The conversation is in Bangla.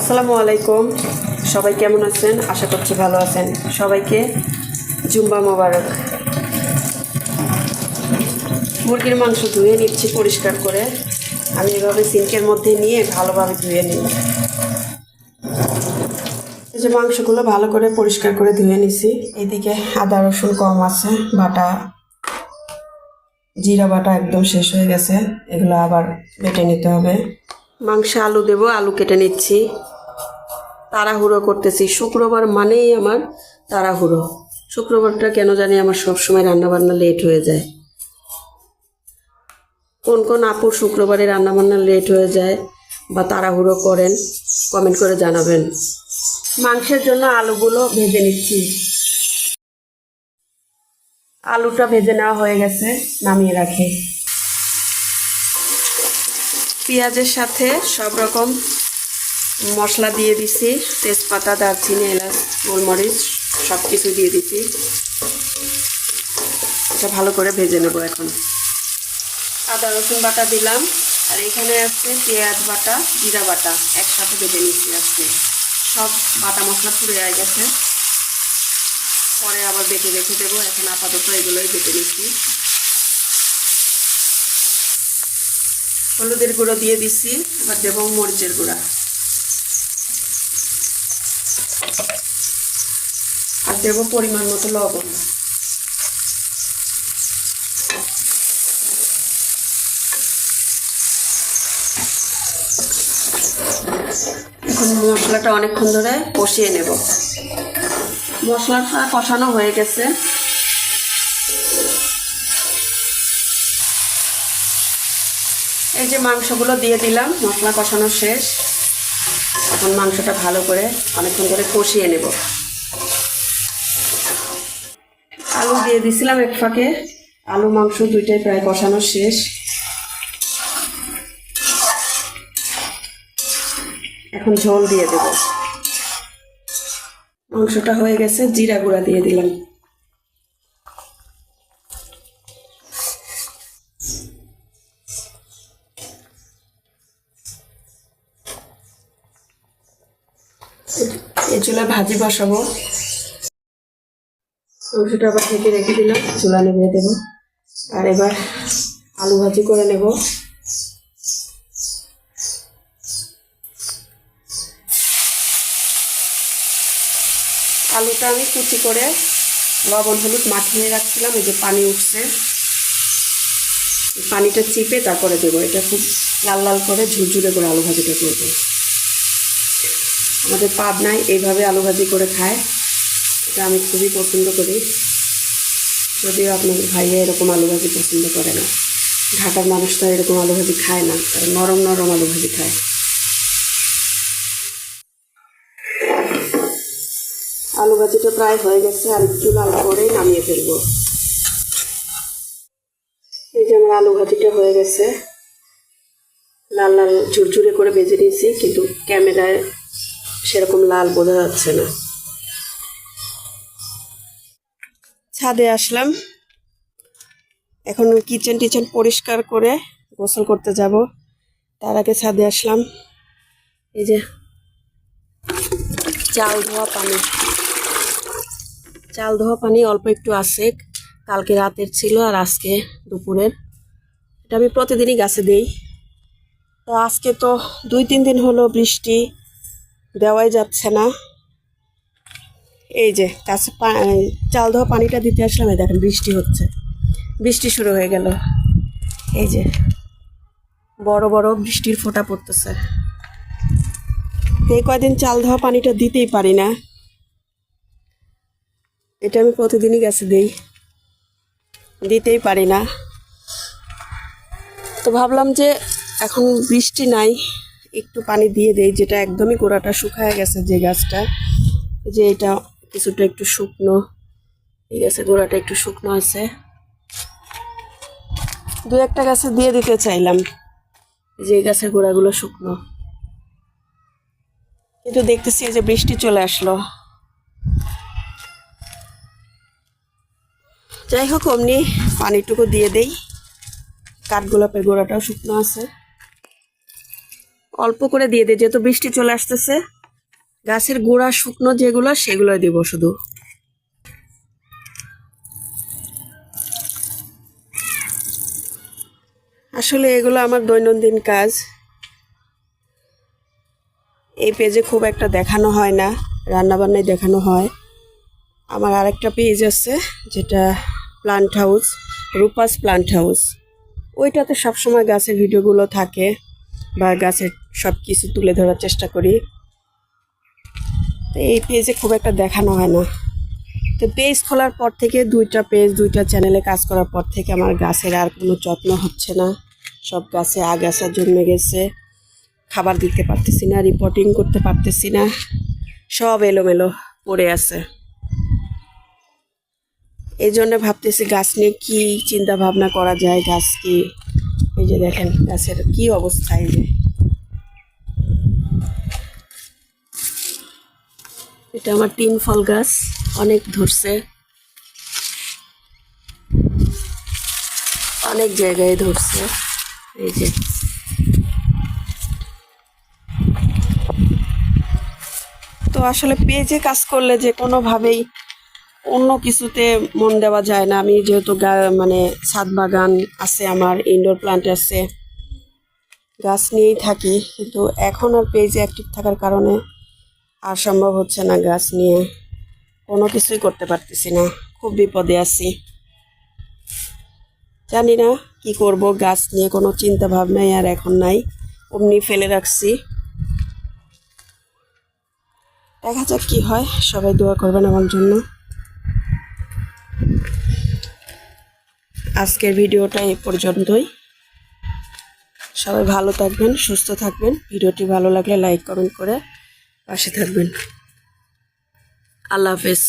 আসসালামু আলাইকুম। সবাই কেমন আছেন? আশা করছি ভালো আছেন। সবাইকে জুম্বা মোবারক। মুরগির মাংস ধুয়ে নিচ্ছি পরিষ্কার করে। আমি এভাবে সিঙ্কের মধ্যে নিয়ে ভালোভাবে ধুয়ে নিই। যে মাংসগুলো ভালো করে পরিষ্কার করে ধুয়ে নিছি। এদিকে আদা, রসুন কম আছে, বাটা, জিরা বাটা একদম শেষ হয়ে গেছে। এগুলো আবার বেটে নিতে হবে। মাংসে আলু দেবো, আলু কেটে নিচ্ছি। তাড়াহুড়ো করতেছি। শুক্রবার মানেই আমার তাড়াহুড়ো। শুক্রবারটা কেন জানি আমার সবসময় রান্নাবান্না লেট হয়ে যায়। কোন কোন আপুর শুক্রবারে রান্নাবান্না লেট হয়ে যায় বা তাড়াহুড়ো করেন কমেন্ট করে জানাবেন। মাংসের জন্য আলুগুলো ভেজে নিচ্ছি। আলুটা ভেজে নেওয়া হয়ে গেছে, নামিয়ে রাখি। পেঁয়াজের সাথে সব রকম মশলা দিয়ে দিছি, তেজপাতা, দারচিনি, এলাচ, গোলমরিচ সব কিছু দিয়ে দিছি। এটা ভালো করে ভেজে নেব এখন। আদা, রসুন বাটা দিলাম, আর এখানে আছে পেঁয়াজ বাটা, জিরা বাটা, একসাথে বেটে নিচ্ছি আজকে। সব বাটা মশলা পুড়ে গেছে। পরে আবার বেটে রেখে দেবো। এখন আপাতত এগুলোই বেটে নিচ্ছি। হলুদের গুঁড়ো দিয়ে দিচ্ছি এবার দেবো মরিচের গুঁড়া। আর দেবো পরিমাণ মতো লবণ। এখন মশলাটা অনেকক্ষণ ধরে কষিয়ে নেব। মশলাটা কষানো হয়ে গেছে। এই যে মাংসগুলো দিয়ে দিলাম, মশলা কষানো শেষ। এখন মাংসটা ভালো করে অনেকক্ষণ ধরে কষিয়ে নেব। আলু দিয়ে দিছিলাম এক ফাঁকে। আলু, মাংস দুইটাই প্রায় কষানো শেষ। এখন ঝোল দিয়ে দেব। মাংসটা হয়ে গেছে, জিরা গুঁড়া দিয়ে দিলাম। এই চুলা ভাজি বসাবো। মাংসটা আবার থেকে রেখে দিলাম, চুলা নেমে দেবো। আর এবার আলু ভাজি করে নেব। আলুটা আমি কুচি করে লবণ, হলুদ মাখিয়ে রাখছিলাম, এই যে পানি উঠছে। পানিটা চিপে তারপরে দেবো, এটা খুব লাল লাল করে ঝুরঝুরে করে আলু ভাজিটা করব। আমাদের পাবনায় এইভাবে আলু ভাজি করে খায়। এটা আমি খুবই পছন্দ করি। যদিও আপনাদের ভাইয়া এরকম আলু ভাজি পছন্দ করে না। ঢাকার মানুষ তো এরকম আলু ভাজি খায় না। নরম নরম আলু ভাজি খায়। আলু ভাজিটা প্রায় হয়ে গেছে আর একটু লাল করে নামিয়ে ফেলব। এই যে আমার আলু ভাজিটা হয়ে গেছে। লাল লাল ঝুরঝুরে করে ভেজে নিয়েছি, কিন্তু ক্যামেরায় সেরকম লাল বোঝা যাচ্ছে না। ছাদে আসলাম। এখন কিচেন টিচেন পরিষ্কার করে গোসল করতে যাব। তার আগে ছাদে আসলাম। এই যে চাল ধোয়া পানি। চাল ধোয়া পানি অল্প একটু আছে। কালকে রাতের ছিল আর আজকে দুপুরের। এটা আমি প্রতিদিনই গাছে দিই। তো আজকে তো দুই তিন দিন হলো বৃষ্টি। দেওয়াই যাচ্ছে না। এই যে গাছে চাল ধোয়া পানিটা দিতে আসলাম দেখেন বৃষ্টি হচ্ছে। বৃষ্টি শুরু হয়ে গেল। এই যে, বড় বড় বৃষ্টির ফোঁটা পড়তেছে। এই কয়দিন চাল ধোয়া পানিটা দিতেই পারি না। এটা আমি প্রতিদিনই গাছে দিই। দিতেই পারি না। তো ভাবলাম যে এখন বৃষ্টি নাই। একটু পানি দিয়ে দেই, যেটা একদমই গোড়াটা শুকায় গেছে যে গাছটা। যে এটা কিছুটা একটু শুকনো, এই গাছের গোড়াটা একটু শুকনো আছে। দু একটা গাছে দিয়ে দিতে চাইলাম যে গাছের গোড়াগুলো শুকনো। কিন্তু দেখতেছি যে বৃষ্টি চলে আসলো। যাই হোক, অমনি পানিটুকু দিয়ে দেই। কাঠগোলাপের গোড়াটাও শুকনো আছে। অল্প করে দিয়ে দিই যেহেতু বৃষ্টি চলে আসতেছে। গাছের গোড়া শুকনো যেগুলো সেগুলো দিব শুধু। আসলে এগুলো আমার দৈনন্দিন কাজ। এই পেজে খুব একটা দেখানো হয় না, রান্নাবান্নায় দেখানো হয়। আমার আরেকটা পেজ আছে, যেটা plant house Rupa's plant house ওইটাতে সবসময় গাছের ভিডিওগুলো থাকে। বা গাছের সব কিছু তুলে ধরার চেষ্টা করি। তো এই পেজে খুব একটা দেখানো হয় না। তো পেজ খোলার পর থেকে দুইটা পেজ, দুইটা চ্যানেলে কাজ করার পর থেকে আমার গাছের আর কোনো যত্ন হচ্ছে না। সব গাছে আগাছা জন্মে গেছে, খাবার দিতে পারতেছি না রিপোর্টিং করতে পারতেছি না, সব এলোমেলো পড়ে আছে। এই জন্য ভাবতেছি গাছ নিয়ে কী চিন্তা ভাবনা করা যায়, গাছ কি এই যে দেখেন, গাছের কি অবস্থা এই যে। এটা আমার তিন ফল গাছ, অনেক ধরছে। অনেক জায়গায় ধরছে। এই যে। তো আসলে পেজে কাজ করলে যে কোনোভাবেই অন্য কিছুতে মন দেওয়া যায় না। আমি যেহেতু মানে ছাদ বাগান আছে, আমার ইনডোর প্লান্ট আছে, গাছ নিয়েই থাকি। কিন্তু এখন আর পেজে অ্যাক্টিভ থাকার কারণে আর সম্ভব হচ্ছে না গাছ নিয়ে। কোনো কিছুই করতে পারতেছি না। খুব বিপদে আছি। জানি না কি করব, গাছ নিয়ে কোনো চিন্তা ভাবনাই আর এখন নাই। অমনি ফেলে রাখছি। দেখা যাক কি হয়। সবাই দোয়া করবেন আমার জন্য। আজকের ভিডিওটা এ পর্যন্তই। সবাই ভালো থাকবেন, সুস্থ থাকবেন। ভিডিওটি ভালো লাগলে লাইক কমেন্ট করে পাশে থাকবেন। আল্লাহ হাফেজ।